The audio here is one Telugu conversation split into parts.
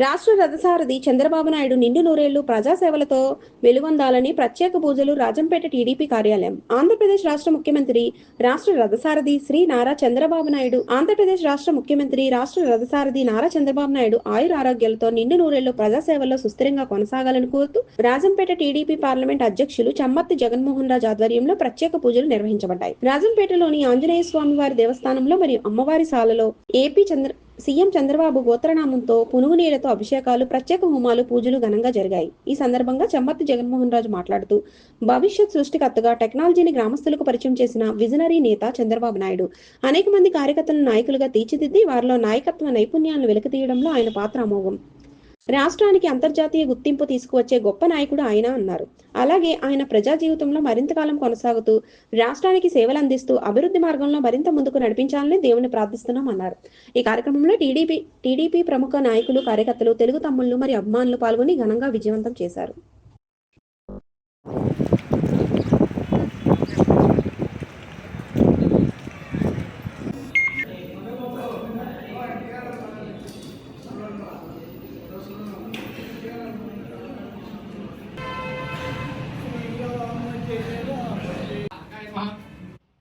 రాష్ట్ర రథసారథి చంద్రబాబు నాయుడు నిండు నూరేళ్ళు ప్రజాసేవలతో వెలువొందాలని ప్రత్యేక పూజలు రాజంపేట టీడీపీ కార్యాలయం. ఆంధ్రప్రదేశ్ రాష్ట్ర ముఖ్యమంత్రి రాష్ట్ర రథసారథి శ్రీ నారా చంద్రబాబు నాయుడు ఆంధ్రప్రదేశ్ రాష్ట్ర ముఖ్యమంత్రి రాష్ట్ర రథసారథి నారా చంద్రబాబు నాయుడు ఆయుర ఆరోగ్యాలతో నిండు నూరేళ్ళు ప్రజాసేవల్లో సుస్థిరంగా కొనసాగాలని కోరుతూ రాజంపేట టీడీపీ పార్లమెంట్ అధ్యక్షులు చమ్మత్తి జగన్మోహన్ రాజు ఆధ్వర్యంలో ప్రత్యేక పూజలు నిర్వహించబడ్డాయి. రాజంపేటలోని ఆంజనేయ స్వామి వారి దేవస్థానంలో మరియు అమ్మవారి సాలలో ఏపీ చంద్ర సీఎం చంద్రబాబు గోత్రనామంతో పునుగు నీళ్ళతో అభిషేకాలు ప్రత్యేక హోమాలు పూజలు ఘనంగా జరిగాయి. ఈ సందర్భంగా చమ్మత్తి జగన్మోహన్ రాజు మాట్లాడుతూ భవిష్యత్ సృష్టికర్తగా టెక్నాలజీని గ్రామస్తులకు పరిచయం చేసిన విజనరీ నేత చంద్రబాబు నాయుడు అనేక మంది కార్యకర్తలను నాయకులుగా తీర్చిదిద్ది వారిలో నాయకత్వ నైపుణ్యాలను వెలికితీయడంలో ఆయన పాత్ర అమోఘం. రాష్ట్రానికి అంతర్జాతీయ గుర్తింపు తీసుకువచ్చే గొప్ప నాయకుడు ఆయన అన్నారు. అలాగే ఆయన ప్రజా జీవితంలో మరింత కాలం కొనసాగుతూ రాష్ట్రానికి సేవలు అందిస్తూ అభివృద్ధి మార్గంలో మరింత ముందుకు నడిపించాలని దేవుని ప్రార్థిస్తున్నాం అన్నారు. ఈ కార్యక్రమంలో టీడీపీ టీడీపీ ప్రముఖ నాయకులు కార్యకర్తలు తెలుగు తమ్ముళ్ళు మరియు అభిమానులు పాల్గొని ఘనంగా విజయవంతం చేశారు.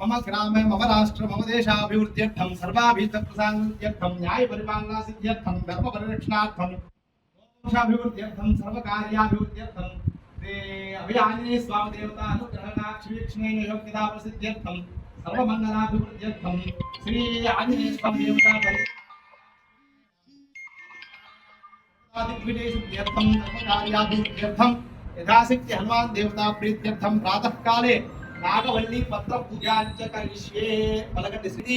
मम ग्राम, मम राष्ट्र, मम देशाभिवृद्ध्यर्थम सर्वाभीष्टप्रसादर्थम न्याय परिपालना सिद्ध्यर्थम धर्म परिरक्षणार्थम दोषाभिवृद्ध्यर्थम सर्व कार्याभिवृद्ध्यर्थम अभियानिनी स्वाम देवता अनुग्रहणाक्षवीक्षणेन योग्यता प्रसिद्ध्यर्थम सर्वमङ्गलाभिवृद्ध्यर्थम श्री आञ्जनेय स्वाम देवता दिग्विजयसिद्ध्यर्थम यथाशक्ति हनुमान देवता प्रीत्यर्थम प्रातः काले నాగవల్లి పత్ర పూజాంచక విశ్వే పలకండి శ్రీ